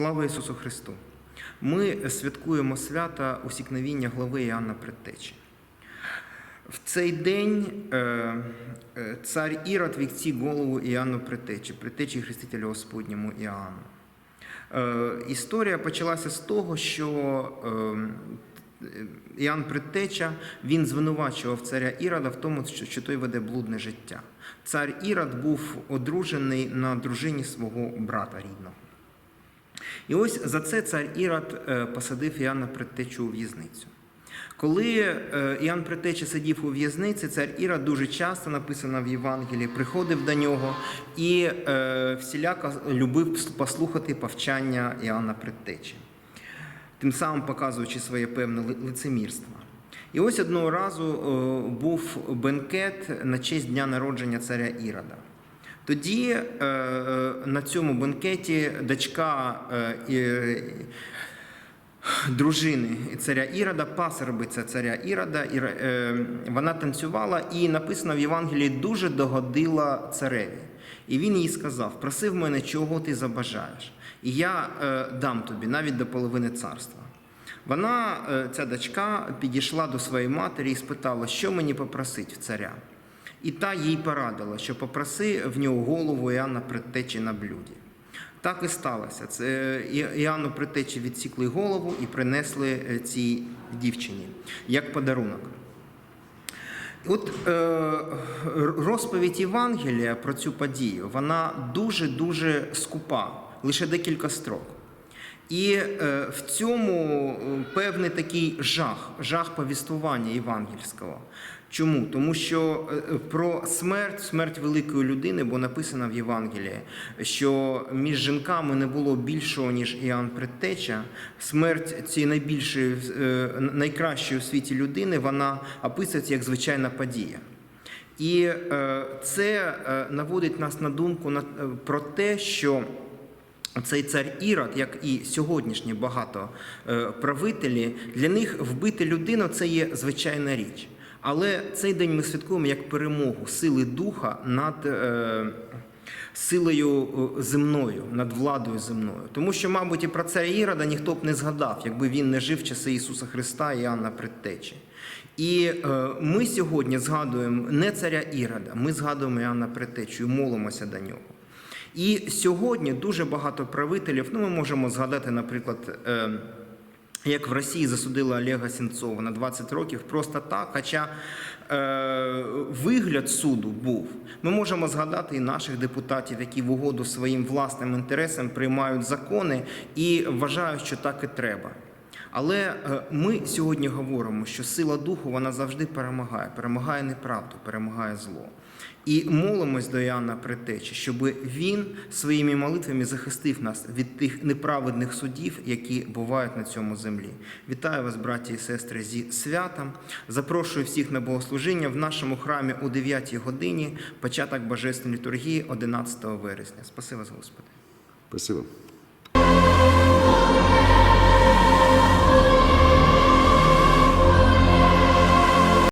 Слава Ісусу Христу! Ми святкуємо свята усікновіння глави Іоанна Предтечі. В цей день е, е, цар Ірод вікці голову Іоанну Предтечі, Предтечі Хрестителю Господньому Іоанну. Е, Історія почалася з того, що Іоанн Предтеча він звинувачував царя Ірода в тому, що той веде блудне життя. Цар Ірод був одружений на дружині свого брата рідного. І ось за це цар Ірод е, посадив Іоанна Предтечу у в'язницю. Коли е, Іоанн Предтеча сидів у в'язниці, цар Ірод дуже часто написано в Євангелії, приходив до нього і е, всіляко любив послухати повчання Іоанна Предтечі, тим самим показуючи своє певне лицемірство. І ось одного разу був бенкет на честь дня народження царя Ірода. Тоді е, е, на цьому бенкеті дочка е, дружини царя Ірода, пасербиця царя Ірода, вона танцювала і написано в Євангелії дуже догодила цареві. І він їй сказав: просив мене, чого ти забажаєш, і я дам тобі навіть до половини царства. Вона, ця дочка, підійшла до своєї матері і спитала, що мені попросить в царя. І та їй порадила, що попроси в нього голову Іоанна Предтечі на блюді. Так і сталося. Це Іоанну Предтечі відсікли голову і принесли е, цій дівчині як подарунок. От е, розповідь Євангелія про цю подію, вона дуже-дуже скупа, лише декілька строк. І е, в цьому е, певний такий жах, жах повіствування євангельського. Чому? Тому що е, про смерть, смерть великої людини, бо написано в Євангелії, що між жінками не було більшого, ніж Іоанн Предтеча. Смерть цієї найбільшої, найкращої у світі людини, вона описується як звичайна подія. І це наводить нас на думку про те, що цей цар Ірод, як і сьогоднішні багато е, правителі, для них вбити людину це є звичайна річ. Але цей день ми святкуємо як перемогу сили духа над е, силою е, земною, над владою земною. Тому що, мабуть, і про царя Ірода ніхто б не згадав, якби він не жив в часи Ісуса Христа і Іоанна Предтечі. І ми сьогодні згадуємо не царя Ірода, ми згадуємо Іоанна Предтечу і молимося до нього. І сьогодні дуже багато правителів, ну ми можемо згадати, наприклад, е, як в Росії засудили Олега Сенцова на 20 років просто так. Хоча е, вигляд суду був. Ми можемо згадати і наших депутатів, які в угоду своїм власним інтересам приймають закони і вважають, що так і треба. Але е, ми сьогодні говоримо, що сила духу вона завжди перемагає, перемагає неправду, перемагає зло. І молимось до Іоанна Предтечі, щоб він своїми молитвами захистив нас від тих неправедних судів, які бувають на цьому землі. Вітаю вас, браті і сестри, зі святом. Запрошую всіх на богослужіння в нашому храмі о 9 годині, початок Божественної літургії 11 вересня. Спаси вас, Господи. Спасибо.